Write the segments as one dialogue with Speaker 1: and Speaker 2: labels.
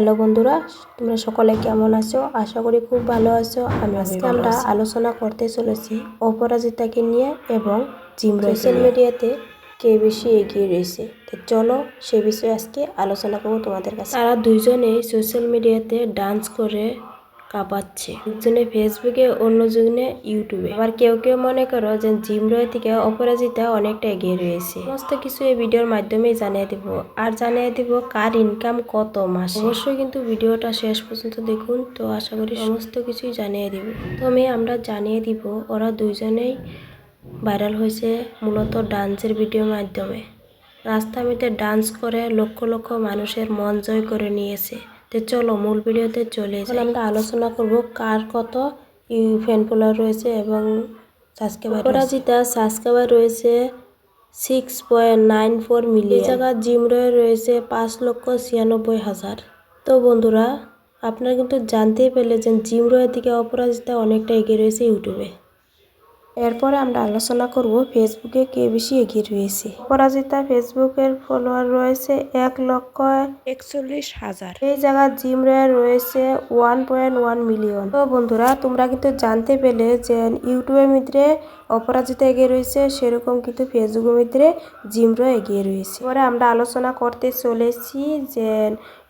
Speaker 1: Hello বন্ধুরা তোমরা সকলে কেমন আছো? আশা করি খুব ভালো আছো। আমি আজকে আমরা আলোচনা করতে চলেছি অপরাজিতাকে নিয়ে এবং জিম সোশ্যাল মিডিয়াতে কে বেশি এগিয়ে রয়েছে। তো চলো সে বিষয়ে আজকে আলোচনা করব তোমাদের কাছে। তারা দুইজনেই সোশ্যাল মিডিয়াতে ডান্স করে কাঁপাচ্ছে। একজনে ফেসবুকে, অন্যজনে ইউটিউবে। আবার কেউ কেউ মনে করো যে জিম রয় থেকে অপরাজিতা অনেকটা এগিয়ে রয়েছে। সমস্ত কিছু এই ভিডিওর মাধ্যমেই জানিয়ে দিব। আর জানিয়ে দিব কার ইনকাম কত মাস। অবশ্যই কিন্তু ভিডিওটা শেষ পর্যন্ত দেখুন। তো আশা করি সমস্ত কিছুই জানিয়ে দিব। প্রথমে আমরা জানিয়ে দিব, ওরা দুইজনেই ভাইরাল হয়েছে মূলত ডান্সের ভিডিওর মাধ্যমে। রাস্তা রাস্তামিতে ডান্স করে লক্ষ লক্ষ মানুষের মন জয় করে নিয়েছে। তো চলো মূল ভিডিওতে চলে যাই। আমরা আলোচনা করব কার কত ফ্যান ফলোয়ার রয়েছে এবং সাবস্ক্রাইবার অপরাজিতা সাবস্ক্রাইবার রয়েছে six point nine four million জায়গা জিম রয়ে রয়েছে পাঁচ লক্ষ ছিয়ানব্বই হাজার। তো বন্ধুরা আপনারা কিন্তু জানতেই পেলে যে জিম রয়ের দিকে অপরাজিতা অনেকটা এগিয়ে রয়েছে ইউটিউবে এরপরে আমরা আলোচনা করব ফেসবুকে কে বেশি এগিয়ে রয়েছে। অপরাজিতা ফেসবুকের ফলোয়ার রয়েছে এক লক্ষ একচল্লিশ হাজার। এই জায়গা জিম রয়ের রয়েছে ওয়ান পয়েন্ট ওয়ান মিলিয়ন তো বন্ধুরা, তোমরা কিন্তু জানতে পেলে যে ইউটিউবের মধ্যে অপরাজিতা এগিয়ে রয়েছে, সেরকম কিন্তু ফেসবুকের মধ্যে জিম রয় এগিয়ে রয়েছে। পরে আমরা আলোচনা করতে চলেছি যে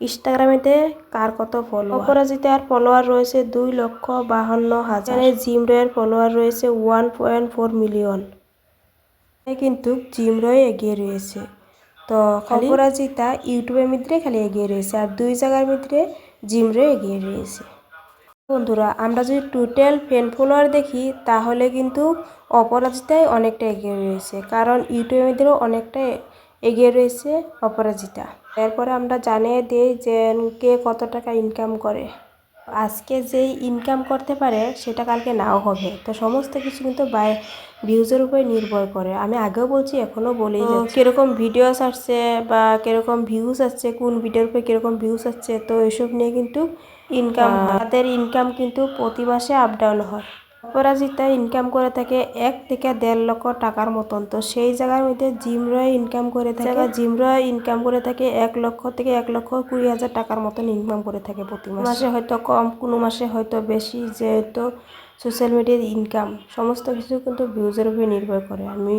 Speaker 1: ইনস্টাগ্রামেতে কার কত ফলো অপরাজিতার ফলোয়ার রয়েছে দুই লক্ষ বাহান্ন হাজার। জিম রয়ের ফলোয়ার রয়েছে ওয়ান পয়েন্ট ফোর মিলিয়ন। কিন্তু জিম রয় এগিয়ে রয়েছে। তো অপরাজিতা ইউটিউবের মধ্যে খালি এগিয়ে রয়েছে আর দুই জায়গার মধ্যে জিম রয় এগিয়ে রয়েছে। বন্ধুরা আমরা যদি টোটাল ফ্যান ফলোয়ার দেখি তাহলে কিন্তু অপরাজিতাই অনেকটা এগিয়ে রয়েছে। কারণ ইউটিউবের মধ্যেও অনেকটা এগিয়ে রয়েছে অপরাজিতা। এরপরে আমরা জানিয়ে দিই যে কে কত টাকা ইনকাম করে। আজকে যেই ইনকাম করতে পারে সেটা কালকে নাও হবে। তো সমস্ত কিছু কিন্তু বাই ভিউজের উপরে নির্ভর করে। আমি আগেও বলছি এখনও বলি কীরকম ভিডিওস আসছে বা কীরকম ভিউজ আসছে কোন ভিডিওর উপরে কীরকম ভিউজ আসছে তো এসব নিয়ে কিন্তু ইনকাম তাদের ইনকাম কিন্তু প্রতি মাসে আপ ডাউন হয়। অপরাজিতা ইনকাম করে থাকে এক থেকে দেড় লক্ষ টাকার মতন। তো সেই জায়গার মধ্যে জিম রয় ইনকাম করে থাকে। জিম রয় ইনকাম করে থাকে এক লক্ষ থেকে এক লক্ষ কুড়ি হাজার টাকার মতন ইনকাম করে থাকে প্রতি মাসে। হয়তো কম কোনো মাসে হয়তো বেশি যেহেতু সোশ্যাল মিডিয়ার ইনকাম সমস্ত কিছু কিন্তু ভিউজের উপরে নির্ভর করে আমি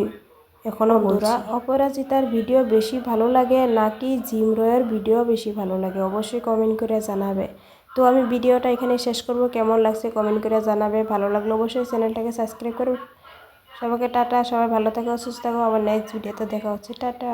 Speaker 1: এখনও বন্ধুরা অপরাজিতার ভিডিও বেশি ভালো লাগে নাকি জিম রয়ের ভিডিও বেশি ভালো লাগে? অবশ্যই কমেন্ট করে জানাবে। তো আমি ভিডিওটা এখানে শেষ করব। কেমন লাগছে কমেন্ট করে জানাবে। ভালো লাগলে অবশ্যই চ্যানেলটাকে সাবস্ক্রাইব করুন সবাইকে টাটা। সবাই ভালো থাকো, সুস্থ থাকো। আবার নেক্সট ভিডিওতে দেখা হচ্ছে। টাটা।